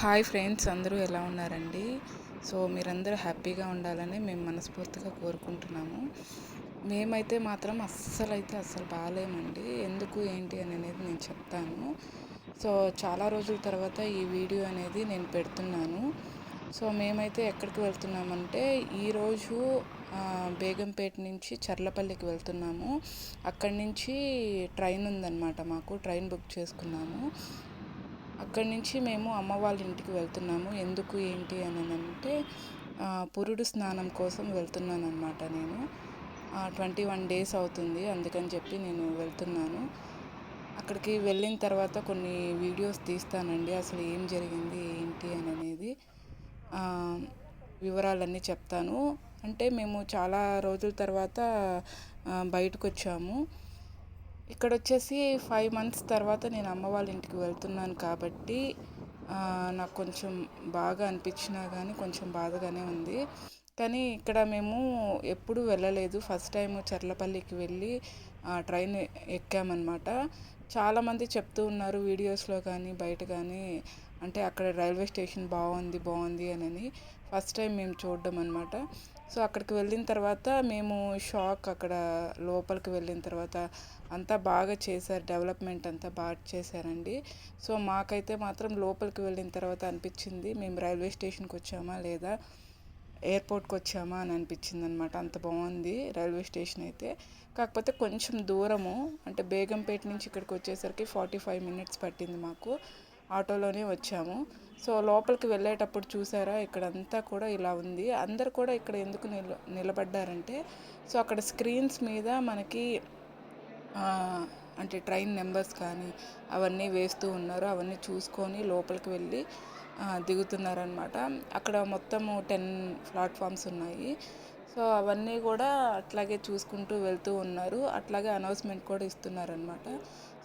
Hi friends అందరూ ఎలా ఉన్నారండి? సో మీరందరూ హ్యాపీగా ఉండాలని మేము మనస్ఫూర్తిగా కోరుకుంటున్నాము. మేమైతే మాత్రం అస్సలు అయితే అస్సలు బాగాలేమండి ఎందుకు ఏంటి అని అనేది నేను చెప్తాను. సో చాలా రోజుల తర్వాత ఈ వీడియో అనేది నేను పెడుతున్నాను. సో మేమైతే ఎక్కడికి వెళ్తున్నామంటే ఈరోజు బేగంపేట నుంచి చర్లపల్లికి వెళ్తున్నాము. అక్కడి నుంచి ట్రైన్ ఉందన్నమాట మాకు. ట్రైన్ బుక్ చేసుకున్నాము. అక్కడి నుంచి మేము అమ్మ వాళ్ళ ఇంటికి వెళ్తున్నాము. ఎందుకు ఏంటి అని అంటే పురుడు స్నానం కోసం వెళ్తున్నాను అనమాట నేను ట్వంటీ వన్ డేస్ అవుతుంది. అందుకని చెప్పి నేను వెళ్తున్నాను. అక్కడికి వెళ్ళిన తర్వాత కొన్ని వీడియోస్ తీస్తానండి. అసలు ఏం జరిగింది ఏంటి అని అనేది వివరాలన్నీ చెప్తాను. అంటే మేము చాలా రోజుల తర్వాత బయటకు వచ్చాము ఇక్కడ వచ్చేసి ఫైవ్ మంత్స్ తర్వాత నేను అమ్మ వాళ్ళ ఇంటికి వెళ్తున్నాను కాబట్టి నాకు కొంచెం బాగా అనిపించినా కానీ కొంచెం బాధగానే ఉంది. కానీ ఇక్కడ మేము ఎప్పుడు వెళ్ళలేదు. ఫస్ట్ టైం చర్లపల్లికి వెళ్ళి ట్రైన్ ఎక్కామన్నమాట. చాలామంది చెప్తూ ఉన్నారు వీడియోస్లో కానీ బయట కానీ అంటే అక్కడ రైల్వే స్టేషన్ బాగుంది బాగుంది అని ఫస్ట్ టైం మేము చూడడం అనమాట సో అక్కడికి వెళ్ళిన తర్వాత మేము షాక్ అక్కడ లోపలికి వెళ్ళిన తర్వాత అంతా బాగా చేశారు డెవలప్మెంట్ అంతా బాగా చేశారండి. సో మాకైతే మాత్రం లోపలికి వెళ్ళిన తర్వాత అనిపించింది మేము రైల్వే స్టేషన్కి వచ్చామా లేదా ఎయిర్పోర్ట్కి వచ్చామా అని అనిపించింది అనమాట అంత బాగుంది రైల్వే స్టేషన్ అయితే. కాకపోతే కొంచెం దూరము అంటే బేగంపేట నుంచి ఇక్కడికి వచ్చేసరికి ఫార్టీ ఫైవ్ మినిట్స్ పట్టింది మాకు. ఆటోలోనే వచ్చాము. సో లోపలికి వెళ్ళేటప్పుడు చూసారా ఇక్కడంతా కూడా ఇలా ఉంది. అందరు కూడా ఇక్కడ ఎందుకు నిల నిలబడ్డారంటే సో అక్కడ స్క్రీన్స్ మీద మనకి అంటే ట్రైన్ నెంబర్స్ కానీ అవన్నీ వేస్తూ ఉన్నారు. అవన్నీ చూసుకొని లోపలికి వెళ్ళి దిగుతున్నారనమాట అక్కడ మొత్తము టెన్ ప్లాట్ఫామ్స్ ఉన్నాయి. సో అవన్నీ కూడా అట్లాగే చూసుకుంటూ వెళ్తూ ఉన్నారు. అట్లాగే అనౌన్స్మెంట్ కూడా ఇస్తున్నారనమాట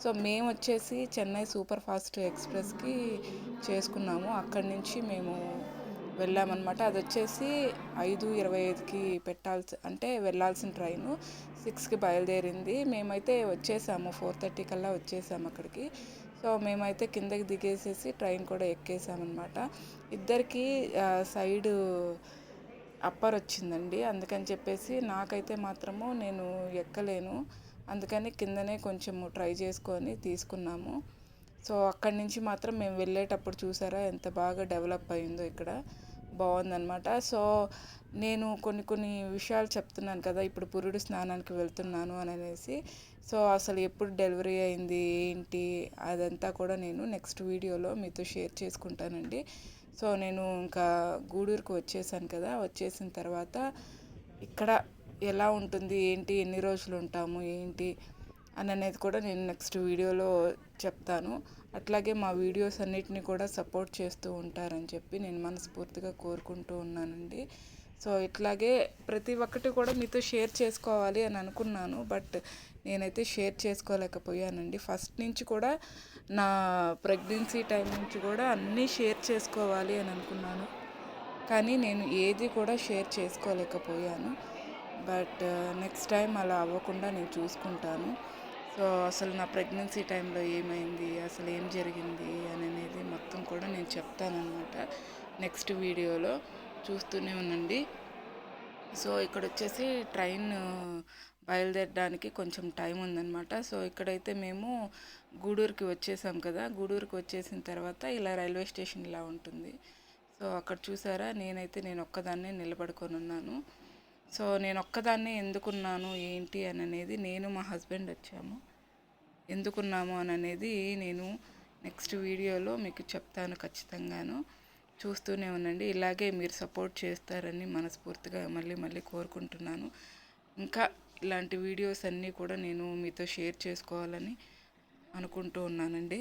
సో మేము వచ్చేసి చెన్నై సూపర్ ఫాస్ట్ ఎక్స్ప్రెస్కి చేసుకున్నాము. అక్కడి నుంచి మేము వెళ్ళామన్నమాట. అది వచ్చేసి ఐదు ఇరవై ఐదుకి పెట్టాల్సి అంటే వెళ్ళాల్సిన ట్రైను సిక్స్కి బయలుదేరింది. మేమైతే వచ్చేసాము ఫోర్ థర్టీ కల్లా వచ్చేసాము అక్కడికి. సో మేమైతే కిందకి దిగేసేసి ట్రైన్ కూడా ఎక్కేసామన్నమాట. ఇద్దరికి సైడు అప్పర్ వచ్చిందండి. అందుకని చెప్పేసి నాకైతే మాత్రము నేను ఎక్కలేను. అందుకని కిందనే కొంచెము ట్రై చేసుకొని తీసుకున్నాము. సో అక్కడి నుంచి మాత్రం మేము వెళ్ళేటప్పుడు చూసారా ఎంత బాగా డెవలప్ అయిందో ఇక్కడ. బాగుందనమాట సో నేను కొన్ని కొన్ని విషయాలు చెప్తున్నాను కదా ఇప్పుడు పురుడు స్నానానికి వెళ్తున్నాను అని అనేసి. సో అసలు ఎప్పుడు డెలివరీ అయింది ఏంటి అదంతా కూడా నేను నెక్స్ట్ వీడియోలో మీతో షేర్ చేసుకుంటానండి. సో నేను ఇంకా గూడూరుకు వచ్చేసాను కదా వచ్చేసిన తర్వాత ఇక్కడ ఎలా ఉంటుంది ఏంటి ఎన్ని రోజులు ఉంటాము ఏంటి అని అనేది కూడా నేను నెక్స్ట్ వీడియోలో చెప్తాను. అట్లాగే మా వీడియోస్ అన్నిటిని కూడా సపోర్ట్ చేస్తూ ఉంటారని చెప్పి నేను మనస్ఫూర్తిగా కోరుకుంటూ ఉన్నానండి. సో ఇట్లాగే ప్రతి ఒక్కటి కూడా మీతో షేర్ చేసుకోవాలి అని అనుకున్నాను బట్ నేనైతే షేర్ చేసుకోలేకపోయానండి. ఫస్ట్ నుంచి కూడా నా ప్రెగ్నెన్సీ టైం నుంచి కూడా అన్నీ షేర్ చేసుకోవాలి అని అనుకున్నాను. కానీ నేను ఏది కూడా షేర్ చేసుకోలేకపోయాను. బట్ నెక్స్ట్ టైం అలా అవ్వకుండా నేను చూసుకుంటాను. సో అసలు నా ప్రెగ్నెన్సీ టైంలో ఏమైంది అసలు ఏం జరిగింది అని అనేది మొత్తం కూడా నేను చెప్తానన్నమాట నెక్స్ట్ వీడియోలో. చూస్తూనే ఉండండి సో ఇక్కడ వచ్చేసి ట్రైన్ బయలుదేరడానికి కొంచెం టైం ఉందన్నమాట. సో ఇక్కడైతే మేము గూడూరుకి వచ్చేసాం కదా. గూడూరుకి వచ్చేసిన తర్వాత ఇలా రైల్వే స్టేషన్ ఇలా ఉంటుంది. సో అక్కడ చూసారా? నేనైతే నేను ఒక్కదాన్నే నిలబడుకొని ఉన్నాను సో నేను ఒక్కదాన్నే ఎందుకున్నాను? ఏంటి? అని అనేది నేను మా హస్బెండ్ వచ్చాము. ఎందుకున్నాము? అని అనేది నేను నెక్స్ట్ వీడియోలో మీకు చెప్తాను ఖచ్చితంగాను. చూస్తూనే ఉండండి. ఇలాగే మీరు సపోర్ట్ చేస్తారని మనస్ఫూర్తిగా మళ్ళీ మళ్ళీ కోరుకుంటున్నాను. ఇంకా ఇలాంటి వీడియోస్ అన్నీ కూడా నేను మీతో షేర్ చేసుకోవాలని అనుకుంటూ ఉన్నానండి.